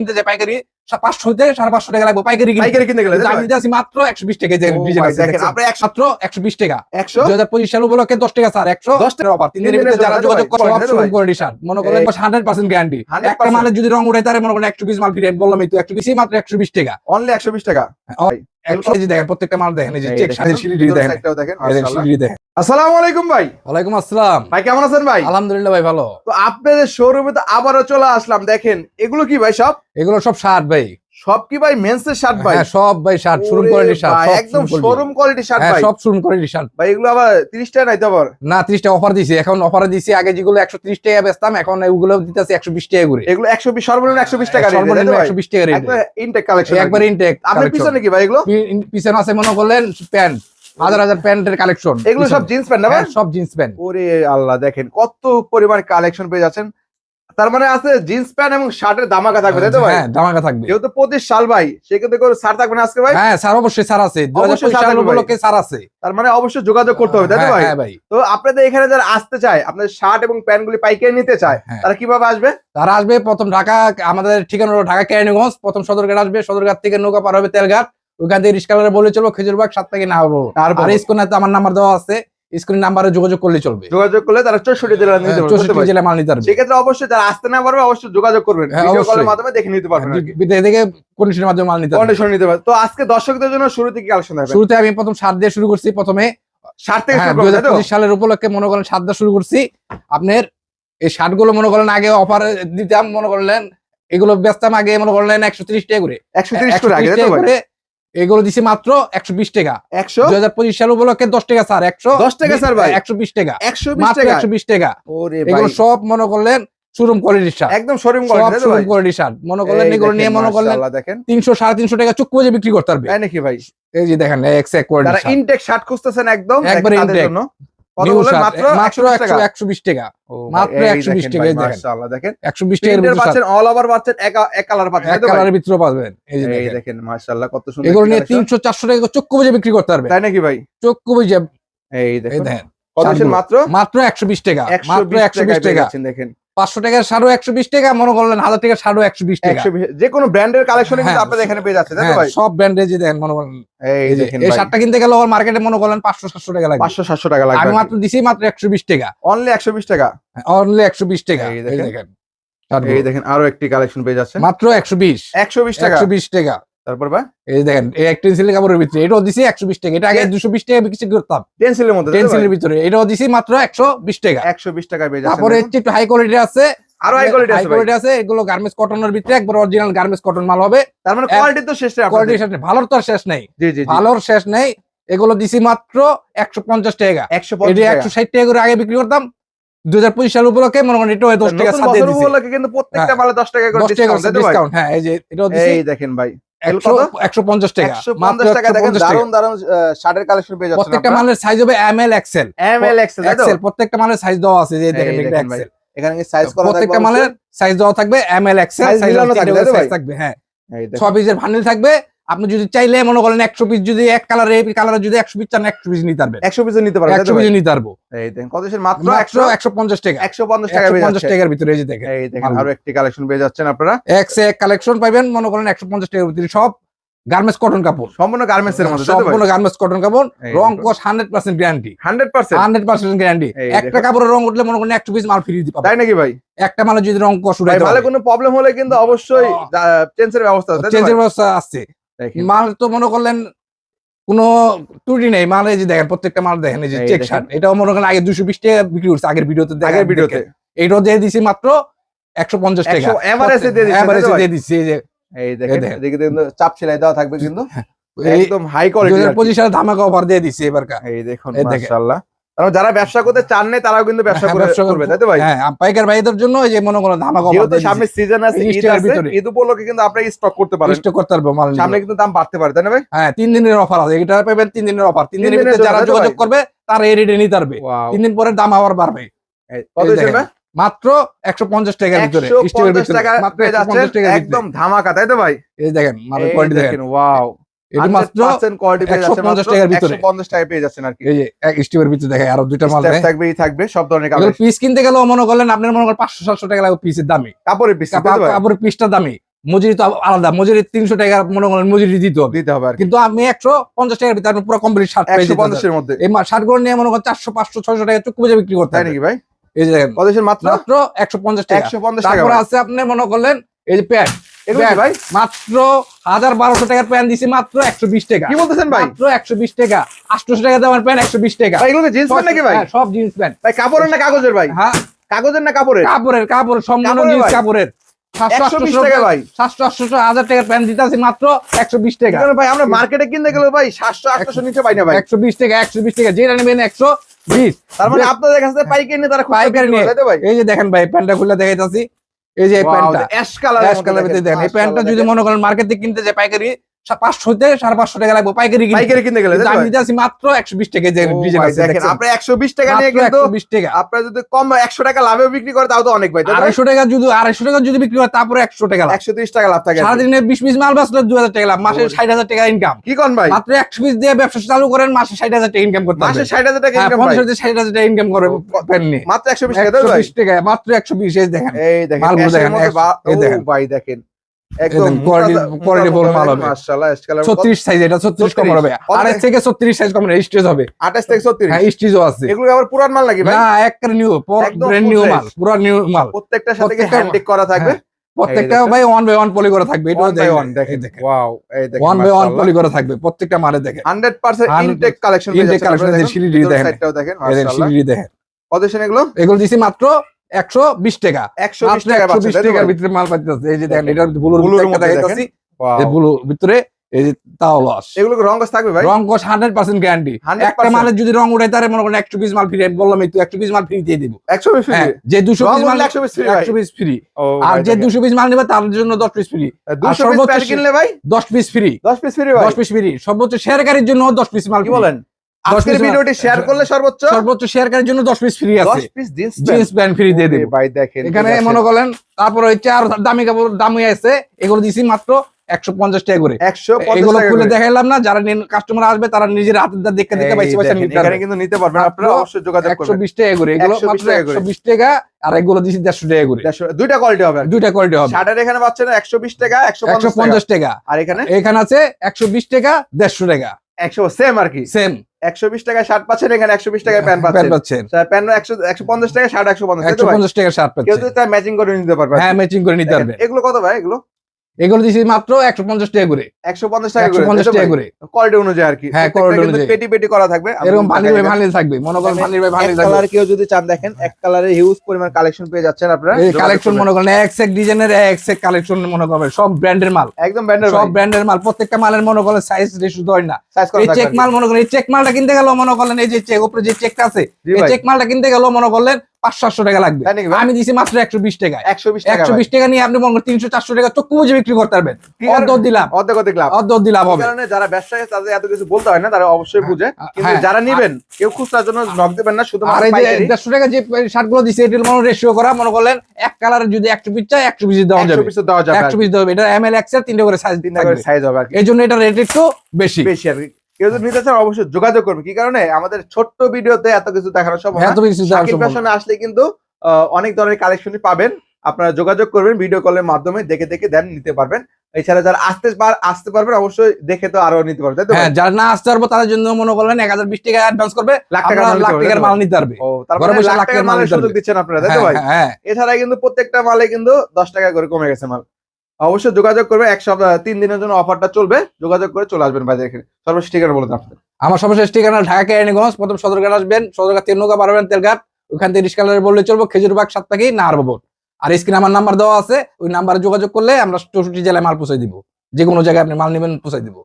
কিনতে যাই পাইকারি পাঁচশো থেকে সাড়ে পাঁচশো টাকা লাগবে পাইকারি কিনতে। পাইকারি কিনতে গেলে আমি মাত্র একশো বিশ টাকা একশো- মাত্র একশো বিশ টাকা। একশো? দুই হাজার পঁচিশ সাল উপলক্ষে দশ টাকা স্যার একশো? 10 টাকা। অফার তিন দিনের যারা যোগাযোগ করে মনে করেন হান্ড্রেড পার্সেন্ট গ্যারান্টি একটা মালের যদি রং উঠে তারে মনে করেন একশো পিস মাল ফিরে বললাম এই তো একশো পিসই মাত্র একশো বিশ টাকা। অনলি একশো বিশ টাকা। প্রত্যেকটা মাল দেখেন দেখেন, আসসালামু আলাইকুম ভাই। ওয়ালাইকুম আসসালাম। ভাই কেমন আছেন ভাই? আলহামদুলিল্লাহ ভাই ভালো। তো আপনাদের শোরুমে তো আবারও চলে আসলাম দেখেন। এগুলো কি ভাই সব? এগুলো সব শার্ট ভাই। সব কি ভাই মেন্সের শার্ট ভাই? হ্যাঁ সব ভাই শার্ট শোরুম কোয়ালিটি শার্ট একদম শোরুম কোয়ালিটি শার্ট হ্যাঁ ভাই। সব শোরুম কোয়ালিটি শার্ট ভাই এগুলো আবার 30 টাকা নাইতে আবার? না ত্রিশ টাকা অফার দিছি। এখন অফারে দিছি আগে যেগুলো একশো ত্রিশ টাকা বেচতাম এখন এগুলো দিতেছে একশো বিশ টাকা করে। এগুলো 120 সর্বনিম্ন 120 টাকা রেট সর্বনিম্ন ভাই? একশো বিশ টাকা রেট একবার ইনটেক কালেকশন একবার ইনটেক আপনার পিছনে কি ভাই এগুলো? পিছনে আছে মনে করলেন প্যান্ট। হাজার হাজার প্যান্টের কালেকশন এগুলো সব জিন্স প্যান্ট না ভাই? সব জিন্স প্যান্ট ওরে আল্লাহ দেখেন কত পরিমাণ কালেকশন পেয়ে যাচ্ছেন। তার মানে আছে জিন্স প্যান্ট এবং শার্টের দামাকা থাকবে তাই তো ভাই? হ্যাঁ দামাকা থাকবে। যেহেতু পঁচিশ সাল ভাই সেক্ষেত্রে কোনো ছাড় থাকবে না আজকে ভাই? হ্যাঁ স্যার অবশ্যই স্যার আছে। অবশ্যই সাল উপলক্ষে স্যার আছে। তার মানে অবশ্যই যোগাযোগ করতে হবে তাই তো হ্যাঁ, ভাই? হ্যাঁ ভাই। তো আপনাদের এখানে যারা আসতে চায় আপনাদের শার্ট এবং প্যান্ট গুলি পাইকারি নিতে চায় হ্যাঁ। তারা কীভাবে আসবে? তারা আসবে প্রথম ঢাকা আমাদের ঠিকানা হলো ঢাকা কেরানীগঞ্জ প্রথম সদরঘাট আসবে সদরঘাট থেকে নৌকা পার হবে তেলঘাট। ওইখান থেকে রিস্কালারে বলে চলো খেজুরবাগ সাত থেকে না হব আর আর আমার নাম্বার দেওয়া আছে। স্ক্রিন নাম্বারে যোগাযোগ করলে চলবে। যোগাযোগ করলে তারা চৌষট্টি জেলা পারবে বুঝতে চৌষট্টি? জেলা মাল নিতে পারবে। সেক্ষেত্রে অবশ্যই যারা আসতে না পারবে অবশ্যই যোগাযোগ করবেন। হ্যাঁ, ভিডিও কলের মাধ্যমে দেখে নিতে পারবেন থেকে কন্ডিশনের মাধ্যমে মাল নিতে পারবে। কন্ডিশন নিতে পারবেন তো আজকে দর্শকদের জন্য শুরু থেকে কালেকশন দেবেন শুরুতে আমি প্রথম সাত দিয়ে শুরু করছি প্রথমে শার্ট থেকে হ্যাঁ শুরু সালের উপলক্ষে মনে করেন সাত দিয়ে শুরু করছি। আপনার এই শার্টগুলো মনে করেন আগে অফার দিতাম মনে করলেন এগুলো বেচতাম আগে মনে করলেন একশো ত্রিশ টাকা করে। 130 করে আগে 130 টাকা করে এগুলো দিছি মাত্র একশো বিশ টাকা। 100 দুই হাজার পঁচিশ সাল উপলক্ষে দশ টাকা স্যার একশো? 10 টাকা স্যার ভাই? একশো বিশ টাকা। একশো টাকা? একশো বিশ টাকা। এগুলো সব মনে করলেন শোরুম কোয়ালিটির শার্ট একদম শোরুম কোয়ালিটির শার্ট মনে করলেন এগুলো নিয়ে মনে করলেন দেখেন। তিনশো সাড়ে তিনশো টাকা চুপ করে বিক্রি করতে পারবে। নাকি ভাই? এই যে দেখেন এক্স এক যারা কোয়ালিটির ইনটেক শার্ট খুঁজতেছেন একদম একবারে মাত্র মাত্র 120 টাকা? একশো বিশ টাকা। মাত্র এই 120 টাকা, দেখেন। একশো বিশ টাকার পাচ্ছেন অল ওভার পাচ্ছেন এক এক কালার পাচ্ছেন। এক তাই তো ভাই? কালারের ভিতরে পাবেন। এই দেখেন। দেখেন মাশাআল্লাহ কত সুন্দর এগুলো নিয়ে তিনশো চারশো টাকা চক্ষু বুঝে বিক্রি করতে পারবে। তাই নাকি ভাই? চক্ষু বুঝে এই দেখেন। মাত্র? মাত্র একশো বিশ টাকা। মাত্র একশো বিশ টাকা। দেখেন। পাঁচশো টাকার সারও একশো বিশ টাকা মনে করলেন হাজার টাকার সারও একশো বিশ টাকা। 120 যে কোনো ব্র্যান্ডের কালেকশন কিন্তু হ্যাঁ, আপনাদের এখানে পেয়ে যাচ্ছে হ্যাঁ, সব ব্র্যান্ডে যে দেখেন মনে করেন এই শার্টটা কিনতে গেলে ওর মার্কেটে মনে করলেন পাঁচশো সাতশো টাকা লাগবে। 500 700 টাকা লাগবে আমি মাত্র দিছি মাত্র একশো বিশ টাকা। অনলি 120 টাকা? অনলি একশো বিশ টাকা। দেখেন। দেখেন এই দেখেন আরও একটি কালেকশন পেয়ে যাচ্ছে মাত্র একশো বিশ। 120 টাকা। একশো বিশ টাকা। তারপর এই দেখেন এই এক টেন্সিলের কাপড়ের ভিতরে এটাও দিছি একশো বিশ টাকা। এটা আগে দুশো বিশ টাকা বিক্রি করতাম। মধ্যে? টেন্সিলের ভিতরে এটাও দিছি মাত্র একশো বিশ টাকা। 120 টাকায় পেয়ে যাচ্ছেন তারপরে একটু হাই কোয়ালিটি আছে। আরও হাই কোয়ালিটি আছে কোয়ালিটি আছে এগুলো গার্মেন্টস কটনের ভিতরে একবার অরিজিনাল গার্মেন্টস কটন মাল হবে। তার মানে কোয়ালিটি তো শেষ নেই কোয়ালিটি শেষ নেই ভালোর তো শেষ নেই। ভালোর শেষ নেই এগুলো দিছি মাত্র একশো পঞ্চাশ টাকা। 150 এটি টাকা। একশো ষাট টাকা করে আগে বিক্রি করতাম। দুই হাজার পঁচিশ সাল উপলক্ষে মনে করেন এটাও দশ টাকা কিন্তু প্রত্যেকটা মালে 10 টাকা করে দশ টাকা ডিসকাউন্ট হ্যাঁ এই যে এটাও দেখেন ভাই। একশো পঞ্চাশ টাকা। মাত্র 150 টাকা। দেখেন দারুণ দারুণ শার্টের কালেকশন পেয়ে প্রত্যেকটা মালের সাইজ হবে M L X L M L X L X L প্রত্যেকটা মালের সাইজ দেওয়া আছে যে দেখেন এই এটা দেখেন ভাই, এক্সেল এখানে সাইজ করা প্রত্যেকটা মালের সাইজ দেওয়া থাকবে এম এল এক্সেল সাইজ হ্যাঁ। ছ পিসের ভান্ডিল থাকবে আপনি যদি চাইলে মনে করেন একশো পিস যদি এক কালারে কালারে যদি একশো পিস চান একশো পিস নিতে পারবে একশো পিস নিতে পারবেন একশো পিস নিতে পারব। এই দেখেন কত মাত্র 100 একশো পঞ্চাশ টাকা। 150 টাকা একশো পঞ্চাশ যাচ্ছে। টাকার ভিতরে এই দেখেন এই দেখেন আরও একটি কালেকশন পেয়ে যাচ্ছেন আপনারা। এক্স এক কালেকশন পাবেন মনে করেন একশো পঞ্চাশ টাকার ভিতরে সব গার্মেন্টস কটন কাপড়। সম্পূর্ণ গার্মেন্টস এর মধ্যে সম্পূর্ণ গার্মেন্টস কটন কাপড় রং কস hundred percent guarantee 100% hundred percent guarantee একটা। কাপড়ের রং উঠলে মনে করেন একশো পিস মাল ফ্রি দিতে পারবে। তাই নাকি ভাই? একটা মালের যদি রং কস ভাই উঠাইতে মালে কোনো প্রবলেম হলে কিন্তু অবশ্যই চেঞ্জের ব্যবস্থা আছে চেঞ্জের ব্যবস্থা দেখেন। মাল তো মনে করলেন কোনো ত্রুটি নেই মাল এই যে দেখেন প্রত্যেকটা মাল দেখেন এই যে চেক শার্ট এটাও মনে করেন আগে দুশো বিশ টাকা বিক্রি করছে আগের ভিডিওতে আগের ভিডিওতে। এইটাও দিয়ে দিছি মাত্র একশো পঞ্চাশ টাকা। 100 average এ দিয়ে দিচ্ছে, এই যে এই দেখেন চাপ সেলাই দেওয়া থাকবে কিন্তু। একদম হাই কোয়ালিটি পঁচিশ সালে ধামাকা অফার দিয়ে দিচ্ছি এবার এই দেখুন। মাশাআল্লাহ। যারা ব্যবসা করতে চান না তারাও কিন্তু ব্যবসা হ্যাঁ, করে করবে তাই তো ভাই? হ্যাঁ পাইকার ভাইদের জন্য এই যে মনে করেন ধামাকা যেহেতু সামনে সিজন আছে ঈদ আছে ঈদ উপলক্ষে কিন্তু আপনি স্টক করতে পারেন। স্টক করতে পারব মাল সামনে কিন্তু দাম বাড়তে পারে তাই না ভাই? হ্যাঁ তিন দিনের অফার আছে এটা পাবেন তিন দিনের অফার তিন দিনের ভিতরে যারা যোগাযোগ করবে তারা এই রেটে নিতে পারবে। তিন দিন পরে দাম আবার বাড়বে। কত ভাই? মাত্র একশো পঞ্চাশ টাকার ভিতরে একদম ধামাকা তাই তো ভাই? এই দেখেন মালের কোয়ালিটি দেখেন ওয়াও এটি মাত্র 100% কোয়ালিটি পেয়ে যাচ্ছেন 150 টাকার ভিতরে। 150 টাকায় পেয়ে যাচ্ছেন আর কি। এই যে এক স্টিলের ভিতরে দেখে আরও দুইটা মাল থাকবে থাকবে সব ধরনের পিস কিনতে গেলেও মনে করলেন আপনার মনে করেন টাকা লাগবে পিসের দামে। কাপড়ের পিস তাই কাপড়ের পিসটা দামি। মজুরি তো আলাদা। মজুরি তিনশো টাকা মনে করেন মজুরি দিতে হবে। দিতে হবে কিন্তু আমি একশো পঞ্চাশ টাকার ভিতরে আপনি পুরো কমপ্লিট শার্ট একশো পঞ্চাশের মধ্যে। এই গুলো নিয়ে মনে করেন চারশো পাঁচশো ছয়শো টাকা চুক্তি বুঝে বিক্রি করতে নাকি ভাই? এই যে মাত্র? একশো পঞ্চাশ টাকা। একশো পঞ্চাশ টাকা আছে আপনি মনে করলেন এই যে প্যান্ট ভাই? মাত্র হাজার বারোশো টাকার প্যান্ট দিছি মাত্র একশো বিশ টাকা। কি বলতেছেন ভাই? মাত্র একশো বিশ টাকা। আটশোশো টাকা দামের প্যান্ট একশো বিশ টাকা। ভাই এগুলো জিন্স প্যান্ট নাকি ভাই? হ্যাঁ, সব জিন্স প্যান্ট। ভাই কাপড়ের না কাগজের ভাই? হ্যাঁ। কাগজের না কাপড়ের? কাপড়ের কাপড়ের জিন্স ভাই? কাপড়ের। সাতশো আটশোশো প্যান্ট মাত্র একশো বিশ টাকা। ভাই আমরা মার্কেটে কিনতে গেলে ভাই সাতশো আটশো নিচে পাই না ভাই। একশো বিশ টাকা একশো বিশ টাকা যেটা নেবেন একশো বিশ। তার মানে আপনাদের কাছে পাইকারি নিয়ে তারা পাইকারি নিয়ে। ভাই? এই যে দেখেন ভাই প্যান্টটা খুলে দেখাইতেছি। এই যে প্যান্টটা। অ্যাশ কালার অ্যাশ কালার দেখেন। এই প্যান্টটা যদি মনে করেন মার্কেটে থেকে কিনতে যে পাইকারি পাঁচশো থেকে সাড়ে পাঁচশো টাকা লাগবে পাইকারি কিনতে। পাইকারি গেলে আমি? মাত্র একশো বিশ টাকা যে ডিজাইন আছে দেখেন দেখছেন? একশো বিশ টাকা নিয়ে কিন্তু বিশ টাকা আপনারা যদি কম একশো টাকা লাভে বিক্রি করে তাও তো অনেক ভাই? আড়াইশো টাকা যদি আড়াইশো টাকা যদি বিক্রি হয় তারপরে একশো টাকা একশো তিরিশ টাকা লাভ থাকে। সারাদিনে বিশ পিস মাল বাঁচলে দু হাজার টাকা লাভ মাসে ষাট হাজার টাকা ইনকাম কি ভাই মাত্র একশো পিস দিয়ে ব্যবসা চালু করেন মাসে ষাট হাজার টাকা ইনকাম করতে মাসে ষাট হাজার টাকা হ্যাঁ, ইনকাম ষাট হাজার টাকা ইনকাম করে মাত্র একশো বিশ টাকা মাত্র একশো বিশ দেখেন এই দেখেন। ভাই দেখেন একদম একদম quality- quality মাল হবে। মাশাআল্লাহ অ্যাশ কালার ছত্রিশ সাইজ এটা ছত্রিশ কম হবে। কত আড়াই থেকে? থেকে ছত্রিশ সাইজ কম স্টেজ হবে। থেকে হ্যাঁ স্টেজও আছে। এগুলো আবার পুরান মাল নাকি ভাই? না একটা নিউ ব্র্যান্ড নিউ মাল পুরো নিউ মাল। প্রত্যেকটার সাথে প্রত্যেকটা- হ্যান্ডিক করা থাকবে? প্রত্যেকটা ভাই ওয়ান বাই ওয়ান পলি করা থাকবে এটাও ওয়ান ওয়ান দেখেন। দেখেন। ওয়াও এই দেখেন ওয়ান বাই ওয়ান পলি করা থাকবে প্রত্যেকটা মালে দেখেন। হান্ড্রেড পার্সেন্ট 100% ইনটেক কালেকশন সিঁড়ি দেখেন। সাইডটাও দেখেন দেখেন, মাশাআল্লাহ। দেখেন। কত এগুলো? এগুলো দিছি মাত্র একশো বিশ টাকা। একশো বিশ একশো টাকার ভিতরে মাল পাইতেছে। এই যে দেখেন এটার ব্লুর ব্লুর দেখাইতেছি। Wow. ভিতরে এই যে তাও এগুলো রং কস থাকবে ভাই? রং কোশ হান্ড্রেড পার্সেন্ট গ্যারান্টি একটা মালের যদি রং মনে করেন একশো পিস মাল ফ্রি আমি বললাম এই তো একশো পিস মাল ফ্রি দিয়ে দিব। একশো বিশ হ্যাঁ যে দুশো রং পিস মাল উঠলে 100 piece একশো পিস ফ্রি আর যে দুশো পিস মাল নেবে তার জন্য দশ পিস ফ্রি সর্বোচ্চ কিনলে ভাই? দশ পিস ফ্রি দশ পিস ফ্রি দশ পিস ফ্রি সর্বোচ্চ শেয়ারকারীর জন্য দশ পিস মাল কি বলেন? আজকের ভিডিওটি শেয়ার করলে সর্বোচ্চ? সর্বোচ্চ শেয়ারকারীর জন্য দশ পিস ফ্রি আছে। Piece jeans pant. ফ্রি দিয়ে দেবো। ভাই দেখেন এখানে মনে করেন তারপরে হচ্ছে আর দামি কাপড় দামি আছে। এগুলো দিছি মাত্র একশো পঞ্চাশ টাকা করে। একশো পঞ্চাশ এগুলো খুলে। দেখাইলাম না যারা কাস্টমার আসবে তারা নিজের হাতের দ্বারা দেখে দেখে এই পয়সা পয়সা দেখেন, নিতে এখানে কিন্তু নিতে পারবেন আপনারা অবশ্যই যোগাযোগ করবেন। বিশ টাকা করে। এগুলো 120 মাত্র টাকা করে। একশো বিশ টাকা আর এগুলো দিছি দেড়শো টাকা করে। দুইটা কোয়ালিটি হবে দুইটা কোয়ালিটি হবে। শার্টের এখানে পাচ্ছেন একশো বিশ টাকা একশো একশো পঞ্চাশ পঞ্চাশ টাকা। আর এখানে? এখানে আছে একশো বিশ টাকা দেড়শো টাকা। একশো সেম আর কি। সেম। একশো বিশ টাকায় ষাট পাচ্ছেন এখানে একশো বিশ টাকায় প্যান্ট পাচ্ছেন। পাচ্ছেন। প্যান্ট একশো একশো পঞ্চাশ টাকা শার্ট একশো পঞ্চাশ। একশো? পঞ্চাশ টাকা শার্ট কেউ যদি ম্যাচিং করে নিতে পারবে। হ্যাঁ ম্যাচিং করে নিতে পারবে। এগুলো কত ভাই এগুলো? এগুলো দিছি মাত্র একশো পঞ্চাশ টাকা করে। একশো পঞ্চাশ টাকা একশো করে পঞ্চাশ টাকা করে। কোয়ালিটি অনুযায়ী আর কি। হ্যাঁ, অনুযায়ী। পেটি পেটি করা থাকবে। এরকম ভানির ভাই ভানির থাকবে মনে করেন ভানির ভাই ভানির থাকবে। কালার কেউ যদি চান দেখেন এক কালারে হিউজ পরিমাণ কালেকশন পেয়ে যাচ্ছেন আপনারা। এই কালেকশন মনে করেন এক এক ডিজাইনের এক এক কালেকশন মনে করবেন সব ব্র্যান্ডের মাল। একদম ব্যান্ডের সব ব্র্যান্ডের মাল। প্রত্যেকটা মালের মনে করেন সাইজ রেশু হয় না। এই চেক মাল মনে করেন এই চেক মালটা কিনতে গেলেও মনে করলেন এই যে চেক উপরে যে চেকটা আছে এই চেক মালটা কিনতে গেলেও মনে করলেন পাঁচশো সাতশো টাকা লাগবে? আমি দিছি মাত্র একশো বিশ টাকা একশো বিশ একশো বিশ টাকা নিয়ে আপনি মনে করেন তিনশো চারশো টাকা চক্ষু বুঝে বিক্রি করতে পারবেন। অর্ধ দিলাম। অর্ধেক অর্ধেক লাভ। অর্ধ দিলাম হবে। কারণে যারা ব্যবসায়ী তাদের এত কিছু বলতে হয় না তারা অবশ্যই বুঝে। কিন্তু হ্যাঁ। যারা নিবেন কেউ খুচরার জন্য নক দেবেন না আর এই যে দেড়শো টাকা যে শার্টগুলো দিচ্ছে এটির মনে রেশিও করা মনে করলেন এক যদি একশো পিস চাই একশো পিস দেওয়া একশো যাবে পিস দেওয়া যাবে। একশো পিস দেওয়া এটা এম এল তিনটে করে সাইজ হবে এই জন্য এটা রেট একটু বেশি। বেশি আর কি। কেউ যদি নিতে চান অবশ্যই যোগাযোগ করবে। কি কারণে? আমাদের ছোট্ট ভিডিওতে এত কিছু দেখানো সম্ভব না। ফ্যাশনে আসলে কিন্তু অনেক ধরনের কালেকশনই পাবেন। আপনারা যোগাযোগ করবেন ভিডিও কলের মাধ্যমে দেখে দেখে দেন নিতে পারবেন। এছাড়া যারা আসতে পার আসতে পারবেন অবশ্যই দেখে তো আরও নিতে পারবে হ্যাঁ যারা না আসতে পারব তাদের জন্য মনে করলেন এক হাজার বিশ টাকা অ্যাডভান্স করবে। লাখ টাকা মাল লাখ নিতে টাকার পারবে, মাল নিতে পারবে। ও তার ঘরে মানে বসে লাখ টাকার মালের সুযোগ দিচ্ছেন আপনারা তাই তো ভাই? হ্যাঁ, হ্যাঁ। এছাড়া কিন্তু প্রত্যেকটা মালে কিন্তু দশ টাকা করে কমে গেছে মাল। অবশ্যই যোগাযোগ করবে, এক সপ্তাহ, তিন দিনের জন্য অফারটা চলবে, যোগাযোগ করে চলে আসবেন বাইরে এখানে। সর্বশেষ ঠিকানা বলে আপনাদের। আমার সর্বশেষ ঠিকানা ঢাকা কেরানীগঞ্জ, প্রথম সদরঘাট আসবেন, সদরঘাট তিন নৌকা পারবেন তেলঘাট। ওখান থেকে রিস্কালারে বললে চলবো, খেজুরবাগ সাত থেকে নাহার ভবন আর স্ক্রিনে আমার নাম্বার দেওয়া আছে, ওই নাম্বারে যোগাযোগ করলে আমরা চৌষট্টি জেলায় মাল পৌঁছাই দিব। যে কোনো জায়গায় আপনি মাল নেবেন পৌঁছাই দিব।